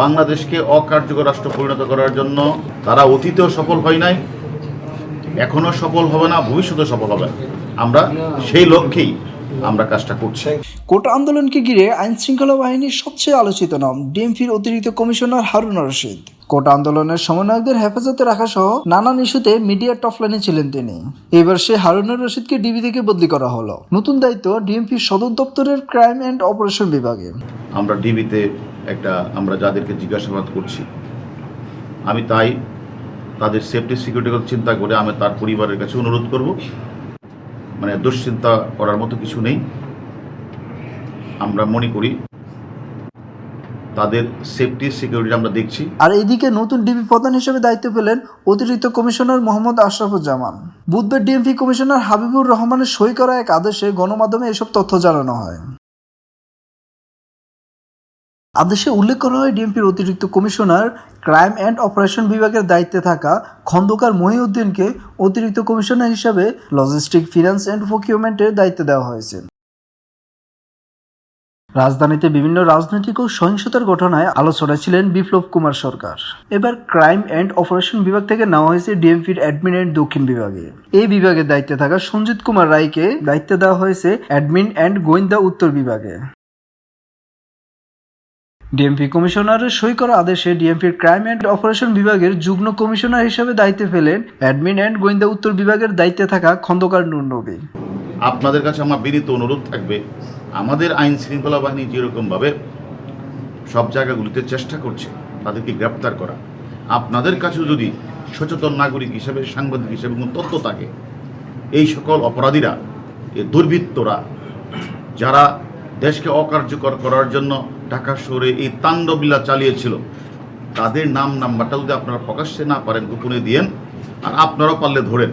বাংলাদেশকে অকার্যকর রাষ্ট্র পরিণত করার জন্য তারা অতীতেও সফল হয় নাই এখনও সফল হবে না ভবিষ্যতে সফল হবে। না আমরা সেই লক্ষ্যেই আমরা কাজটা করছি। কোটা আন্দোলনকে ঘিরে আইন শৃঙ্খলা বাহিনীর সবচেয়ে আলোচিত নাম ডিএমপির অতিরিক্ত কমিশনার হারুন রশিদ। কোটা আন্দোলনের সমন্বয়কদের হেফাজতে রাখা সহ নানান ইস্যুতে মিডিয়ার টপলাইনে ছিলেন তিনি। এবার সে হারুনুর রশিদকে ডিবি থেকে বদলি করা হলো। নতুন দায়িত্ব ডিএমপির সদর দপ্তরের ক্রাইম অ্যান্ড অপারেশন বিভাগে। আমরা ডিবিতে একটা আমরা যাদেরকে জিজ্ঞাসাবাদ করছি। আমি তাই তাদের সেফটি সিকিউরিটির কথা চিন্তা করে আমি তার পরিবারের কাছে অনুরোধ করব। মানে দুশ্চিন্তা করার মতো কিছু নেই। আমরা মনে করি তাদের সেফটি সিকিউরিটি আমরা দেখছি। আর এদিকে নতুন ডিবি প্রধান হিসেবে দায়িত্ব পেলেন অতিরিক্ত কমিশনার মোহাম্মদ আশরাফুজ্জামান। বুধবার ডিএমপি কমিশনার হাবিবুর রহমানের সই করা এক আদেশে গণমাধ্যমে এসব তথ্য জানানো হয়। আদেশে উল্লেখ করা হয় ডিএমপির অতিরিক্ত কমিশনার ক্রাইম অ্যান্ড অপারেশন বিভাগের দায়িত্বে থাকা খন্দকার মহিউদ্দিনকে অতিরিক্ত কমিশনার হিসাবে লজিস্টিক, ফিনান্স অ্যান্ড প্রকিউরমেন্টের দায়িত্ব দেওয়া হয়েছে। রাজধানীতে বিভিন্ন রাজনৈতিক ও সহিংসতার ঘটনায় আলোচনায় ছিলেন বিপ্লব কুমার সরকার। এবার ক্রাইম অ্যান্ড অপারেশন বিভাগ থেকে নেওয়া হয়েছে ডিএমপির অ্যাডমিন অ্যান্ড দক্ষিণ বিভাগে। এই বিভাগের দায়িত্বে থাকা সঞ্জিত কুমার রায়কে দায়িত্ব দেওয়া হয়েছে অ্যাডমিন অ্যান্ড গোয়েন্দা উত্তর বিভাগে। ডিএমপি কমিশনারের সই করা আদেশে ডিএমপির ক্রাইম অ্যান্ড অপারেশন বিভাগের যুগ্ম কমিশনার হিসেবে দায়িত্বে পেলেন অ্যাডমিন অ্যান্ড গোয়েন্দা উত্তর বিভাগের দায়িত্বে থাকা খন্দকার নুর নবী। আপনাদের কাছে আমার বিনীত অনুরোধ থাকবে, আমাদের আইন শৃঙ্খলা বাহিনী যেরকমভাবে সব জায়গাগুলিতে চেষ্টা করছে, তাদেরকে গ্রেপ্তার করা। আপনাদের কাছে যদি সচেতন নাগরিক হিসেবে, সাংবাদিক হিসেবে কোনো তথ্য থাকে, এই সকল অপরাধীরা, এই দুর্বৃত্তরা, যারা দেশকে অকার্যকর করার জন্য ঢাকা শহরে এই তাণ্ডবলীলা চালিয়েছিল। তাদের নাম নাম্বারটা যদি আপনারা প্রকাশ্যে না পারেন গোপনে দিয়েন, আর আপনারাও পারলে ধরেন।